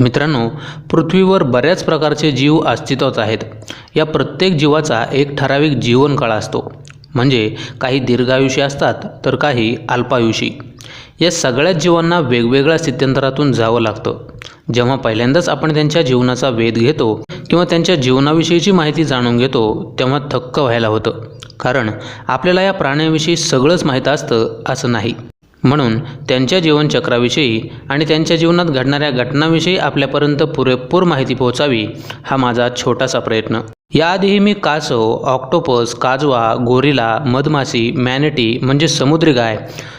मित्रांनो पृथ्वीवर बऱ्याच प्रकारचे जीव अस्तित्वात आहेत. या प्रत्येक जीवाचा एक ठराविक जीवनकाळ असतो. म्हणजे काही दीर्घायुषी असतात तर काही अल्पायुषी. या सगळ्याच जीवांना वेगवेगळ्या स्थित्यंतरातून जावं लागतं. जेव्हा पहिल्यांदाच आपण त्यांच्या जीवनाचा वेध घेतो किंवा त्यांच्या जीवनाविषयीची माहिती जाणून घेतो तेव्हा थक्क व्हायला होतं. कारण आपल्याला या प्राण्याविषयी सगळंच माहीत असतं असं नाही. म्हणून त्यांच्या जीवनचक्राविषयी आणि त्यांच्या जीवनात घडणाऱ्या घटनांविषयी आपल्यापर्यंत पुरेपूर माहिती पोहोचावी हा माझा छोटासा प्रयत्न. याआधीही मी कासव ऑक्टोपस काजवा गोरिला मधमाशी मॅनेटी म्हणजे समुद्री गाय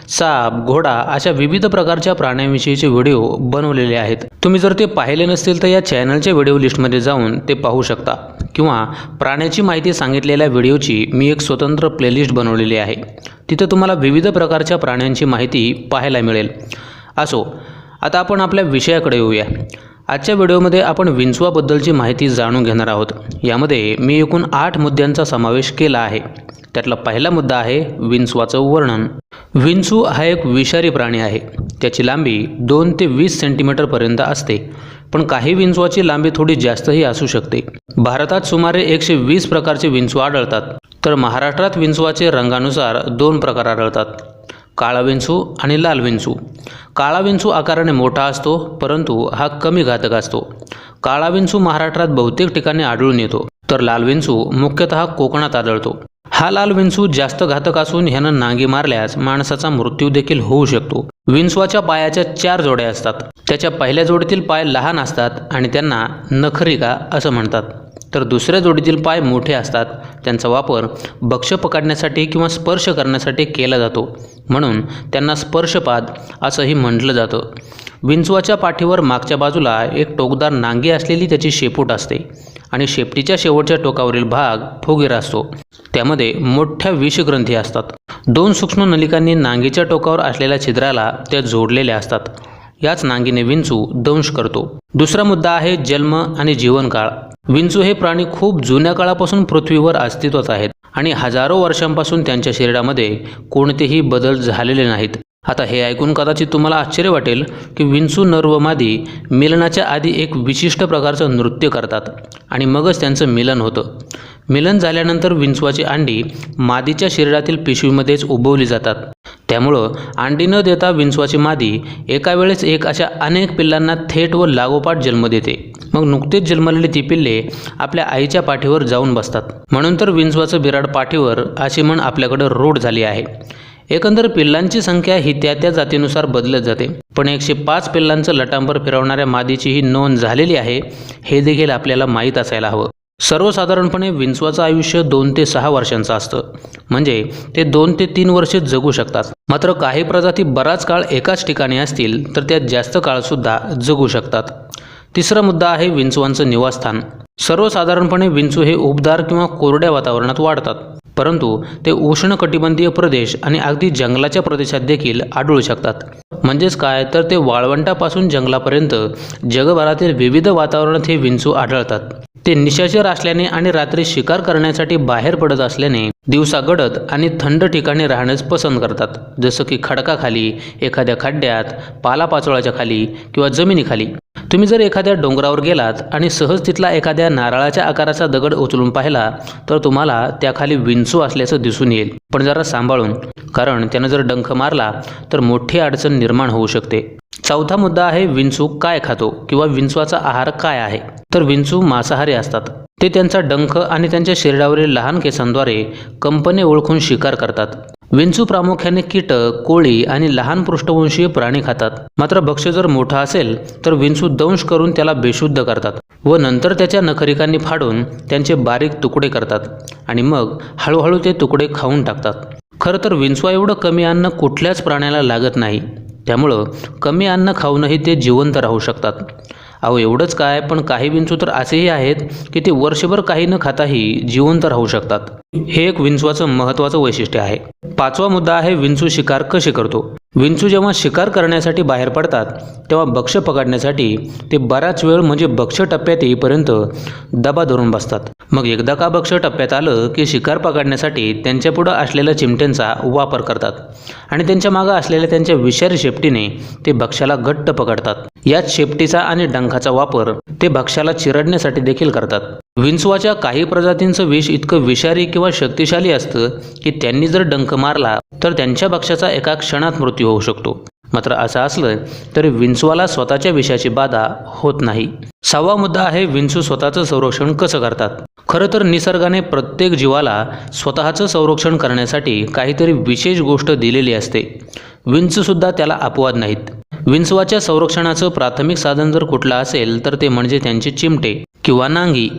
साप घोडा अशा विविध प्रकारच्या प्राण्यांविषयीचे व्हिडिओ बनवलेले आहेत. तुम्ही जर ते पाहिले नसतील तर या चॅनलच्या व्हिडिओ लिस्टमध्ये जाऊन ते पाहू शकता. किंवा प्राण्याची माहिती सांगितलेल्या व्हिडिओची मी एक स्वतंत्र प्लेलिस्ट बनवलेली आहे. तिथं तुम्हाला विविध प्रकारच्या प्राण्यांची माहिती पाहायला मिळेल. असो आता आपण आपल्या विषयाकडे येऊया. आजच्या व्हिडिओमध्ये आपण विंचवाबद्दलची माहिती जाणून घेणार आहोत. यामध्ये मी एकूण आठ मुद्द्यांचा समावेश केला आहे. त्यातला पहिला मुद्दा आहे विंचवाचं वर्णन. विंचू हा एक विषारी प्राणी आहे. त्याची लांबी दोन ते वीस सेंटीमीटरपर्यंत असते. पण काही विंचवाची लांबी थोडी जास्तही असू शकते. भारतात सुमारे एकशे वीस प्रकारचे विंचू आढळतात. तर महाराष्ट्रात विंचवाचे रंगानुसार दोन प्रकार आढळतात. काळा विंचू आणि लाल विंचू. काळा विंचू आकाराने मोठा असतो परंतु हा कमी घातक असतो. काळा विंचू महाराष्ट्रात बहुतेक ठिकाणी आढळून येतो तर लाल विंचू मुख्यतः कोकणात आढळतो. हा लाल विंचू जास्त घातक असून ह्यानं नांगी मारल्यास माणसाचा मृत्यू देखील होऊ शकतो. विंचवाच्या पायाच्या चार जोड्या असतात. त्याच्या पहिल्या जोडीतील पाय लहान असतात आणि त्यांना नखरिका असं म्हणतात. तर दुसऱ्या जोडीतील पाय मोठे असतात. त्यांचा वापर भक्ष पकडण्यासाठी किंवा स्पर्श करण्यासाठी केला जातो. म्हणून त्यांना स्पर्शपाद असंही म्हटलं जातं. विंचवाच्या पाठीवर मागच्या बाजूला एक टोकदार नांगी असलेली त्याची शेपूट असते आणि शेपटीच्या शेवटच्या टोकावरील भाग फुगीर असतो. त्यामध्ये मोठ्या विषग्रंथी असतात. दोन सूक्ष्म नलिकांनी नांगीच्या टोकावर असलेल्या छिद्राला त्या जोडलेल्या असतात. याच नांगीने विंचू दंश करतो. दुसरा मुद्दा आहे जन्म आणि जीवनकाळ. विंचू हे प्राणी खूप जुन्या काळापासून पृथ्वीवर अस्तित्वात आहेत आणि हजारो वर्षांपासून त्यांच्या शरीरामध्ये कोणतेही बदल झालेले नाहीत. आता हे ऐकून कदाचित तुम्हाला आश्चर्य वाटेल की विंचू नर व मादी मिलनाच्या आधी एक विशिष्ट प्रकारचं नृत्य करतात आणि मगच त्यांचं मिलन होतं. मिलन झाल्यानंतर विंचवाची अंडी मादीच्या शरीरातील पिशवीमध्येच उबवली जातात. त्यामुळं अंडी न देता विंचवाची मादी एका वेळेस एक अशा अनेक पिल्लांना थेट व लागोपाठ जन्म देते. मग नुकतेच जन्मलेली ती पिल्ले आपल्या आईच्या पाठीवर जाऊन बसतात. म्हणून तर विंचवाचं बिराड पाठीवर अशी म्हण आपल्याकडं रूढ झाली आहे. एकंदर पिल्लांची संख्या ही त्या त्या जातीनुसार बदलत जाते. पण एकशे पाच पिल्लांचं लटांबर फिरवणाऱ्या मादीची ही नोंद झालेली आहे हे देखील आपल्याला माहीत असायला हवं. सर्वसाधारणपणे विंचवाचं आयुष्य दोन ते सहा वर्षांचं असतं. म्हणजे ते दोन ते तीन वर्षे जगू शकतात. मात्र काही प्रजाती बराच काळ एकाच ठिकाणी असतील तर त्या जास्त काळसुद्धा जगू शकतात. तिसरा मुद्दा आहे विंचवांचं निवासस्थान. सर्वसाधारणपणे विंचू हे उबदार किंवा कोरड्या वातावरणात वाढतात. परंतु ते उष्णकटिबंधीय प्रदेश आणि अगदी जंगलाच्या प्रदेशात देखील आढळू शकतात. म्हणजेच काय? तर ते वाळवंटापासून जंगलापर्यंत जगभरातील विविध वातावरणात हे विंचू आढळतात. ते निशाचर असल्याने आणि रात्री शिकार करण्यासाठी बाहेर पडत असल्याने दिवसा गडद आणि थंड ठिकाणी राहण्यास पसंत करतात. जसं की खडकाखाली एखाद्या खड्ड्यात पालापाचोळाच्या खाली किंवा जमिनीखाली. तुम्ही जर एखाद्या डोंगरावर गेलात आणि सहज तिथला एखाद्या नारळाच्या आकाराचा दगड उचलून पाहिला तर तुम्हाला त्याखाली विंचू असल्याचं दिसून येईल. पण जरा सांभाळून कारण त्यानं जर डंख मारला तर मोठी अडचण निर्माण होऊ शकते. चौथा मुद्दा आहे विंचू काय खातो किंवा विंचवाचा आहार काय आहे? तर विंचू मांसाहारी असतात. ते त्यांचा डंख आणि त्यांच्या शरीरावरील लहान केसांद्वारे कंपने ओळखून शिकार करतात. विंचू प्रामुख्याने कीटक कोळी आणि लहान पृष्ठवंशीय प्राणी खातात. मात्र भक्ष्य जर मोठा असेल तर विंचू दंश करून त्याला बेशुद्ध करतात व नंतर त्याच्या नखरिकांनी फाडून त्यांचे बारीक तुकडे करतात आणि मग हळूहळू ते तुकडे खाऊन टाकतात. खरं तर विंचवा एवढं कमी अन्न कुठल्याच प्राण्याला लागत नाही. त्यामुळं कमी अन्न खाऊनही ते जिवंत राहू शकतात. अहो एवढंच काय पण काही विंचू तर असेही आहेत की ते वर्षभर काही न खाताही जिवंत राहू शकतात. हे एक विंचवाचं महत्त्वाचं वैशिष्ट्य आहे. पाचवा मुद्दा आहे विंचू शिकार कसे करतो? विंचू जेव्हा शिकार करण्यासाठी बाहेर पडतात तेव्हा बक्ष पकडण्यासाठी ते बराच वेळ म्हणजे बक्ष टप्प्यात येईपर्यंत दबा धरून बसतात. मग एकदा का बक्ष टप्प्यात आलं की शिकार पकडण्यासाठी त्यांच्यापुढं असलेल्या चिमट्यांचा वापर करतात आणि त्यांच्या मागं असलेल्या त्यांच्या विषारी शेपटीने ते भक्ष्याला घट्ट पकडतात. याच शेपटीचा आणि डंखाचा वापर ते भक्ष्याला चिरडण्यासाठी देखील करतात. विंचवाच्या काही प्रजातींचं विष इतकं विषारी किंवा शक्तिशाली असतं की त्यांनी जर डंख मारला तर त्यांच्या पक्षाचा एका क्षणात मृत्यू होऊ शकतो. मात्र असं असलं तरी विंचवाला स्वतःच्या विषाची बाधा होत नाही. सहावा मुद्दा आहे विंचू स्वतःचं संरक्षण कसं करतात? खरं तर निसर्गाने प्रत्येक जीवाला स्वतःचं संरक्षण करण्यासाठी काहीतरी विशेष गोष्ट दिलेली असते. विंचूसुद्धा त्याला अपवाद नाहीत. विंचवाच्या संरक्षणाचं प्राथमिक साधन जर कुठलं असेल तर ते म्हणजे त्यांचे चिमटे. किंवा नांगी.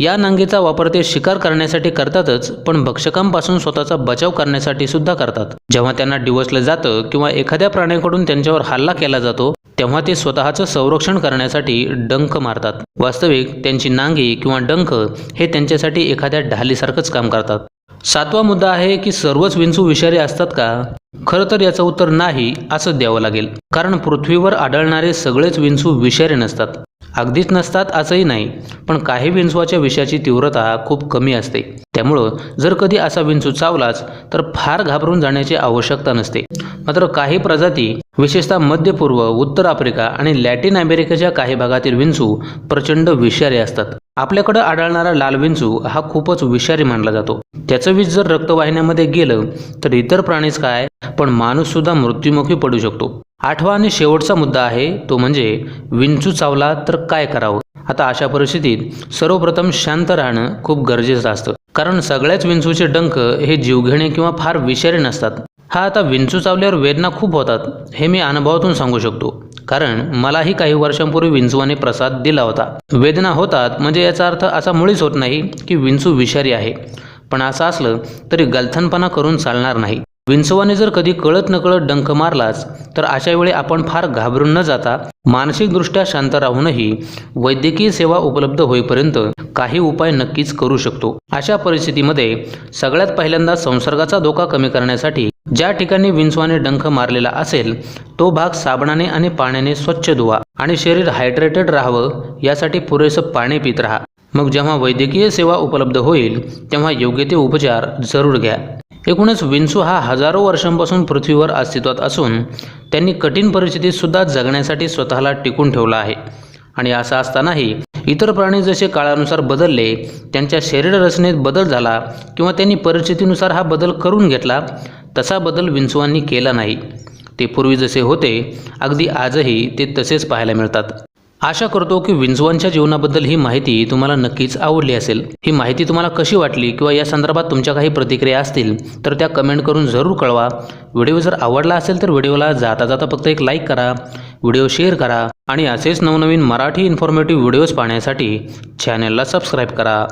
या नांगीचा वापर ते शिकार करण्यासाठी करतातच पण भक्षकांपासून स्वतःचा बचाव करण्यासाठी सुद्धा करतात. जेव्हा त्यांना डिवसलं जातं किंवा एखाद्या प्राण्याकडून त्यांच्यावर हल्ला केला जातो तेव्हा ते स्वतःचं संरक्षण करण्यासाठी डंख मारतात. वास्तविक त्यांची नांगी किंवा डंख हे त्यांच्यासाठी एखाद्या ढालीसारखंच काम करतात. सातवा मुद्दा आहे की सर्वच विंचू विषारी असतात का? खरं तर याचं उत्तर नाही असं द्यावं लागेल. कारण पृथ्वीवर आढळणारे सगळेच विंचू विषारी नसतात. अगदीच नसतात असंही नाही पण काही विंचवाच्या विषाची तीव्रता खूप कमी असते. त्यामुळं जर कधी असा विंचू चावलाच तर फार घाबरून जाण्याची आवश्यकता नसते. मात्र काही प्रजाती विशेषतः मध्य पूर्व उत्तर आफ्रिका आणि लॅटिन अमेरिकेच्या काही भागातील विंचू प्रचंड विषारी असतात. आपल्याकडं आढळणारा लाल विंचू हा खूपच विषारी मानला जातो. त्याचं विष जर रक्तवाहिन्यामध्ये गेलं तर इतर प्राणीच काय पण माणूस सुद्धा मृत्युमुखी पडू शकतो. आठवा आणि शेवटचा मुद्दा आहे तो म्हणजे विंचू चावला तर काय करावं? आता अशा परिस्थितीत सर्वप्रथम शांत राहणं खूप गरजेचं असतं. कारण सगळ्याच विंचूचे डंख हे जीवघेणे किंवा फार विषारी नसतात. हा आता विंचू चावल्यावर वेदना खूप होतात हे मी अनुभवातून सांगू शकतो. कारण मलाही काही वर्षांपूर्वी विंचवाने प्रसाद दिला होता. वेदना होतात म्हणजे याचा अर्थ असा मुळीच होत नाही की विंचू विषारी आहे. पण असं असलं तरी गलथनपणा करून चालणार नाही. विंचवाने जर कधी कळत नकळत डंख मारलाच तर अशा वेळी आपण फार घाबरून न जाता मानसिकदृष्ट्या शांत राहूनही वैद्यकीय सेवा उपलब्ध होईपर्यंत काही उपाय नक्कीच करू शकतो. अशा परिस्थितीमध्ये सगळ्यात पहिल्यांदा संसर्गाचा धोका कमी करण्यासाठी ज्या ठिकाणी विंचवाने डंख मारलेला असेल तो भाग साबणाने आणि पाण्याने स्वच्छ धुवा आणि शरीर हायड्रेटेड राहावं यासाठी पुरेसं पाणी पित राहा. मग जेव्हा वैद्यकीय सेवा उपलब्ध होईल तेव्हा योग्य ते उपचार जरूर घ्या. एकूणच विंचू हा हजारो वर्षांपासून पृथ्वीवर अस्तित्वात असून त्यांनी कठीण परिस्थितीत सुद्धा जगण्यासाठी स्वतःला टिकून ठेवला आहे. आणि असं असतानाही इतर प्राणी जसे काळानुसार बदलले त्यांच्या शरीर रचनेत बदल झाला किंवा त्यांनी परिस्थितीनुसार हा बदल करून घेतला तसा बदल विंचवांनी केला नाही. ते पूर्वी जसे होते अगदी आजही ते तसेच पाहायला मिळतात. आशा करतो की विंचवांच्या जीवनाबद्दल ही माहिती तुम्हाला नक्कीच आवडली असेल. ही माहिती तुम्हाला कशी वाटली किंवा या संदर्भात तुमच्या काही प्रतिक्रिया असतील तर त्या कमेंट करून जरूर कळवा. व्हिडिओ जर आवडला असेल तर व्हिडिओला जाता जाता फक्त एक लाईक करा व्हिडिओ शेअर करा आणि असेच नवनवीन मराठी इन्फॉर्मेटिव्ह व्हिडिओज पाहण्यासाठी चॅनलला सबस्क्राईब करा.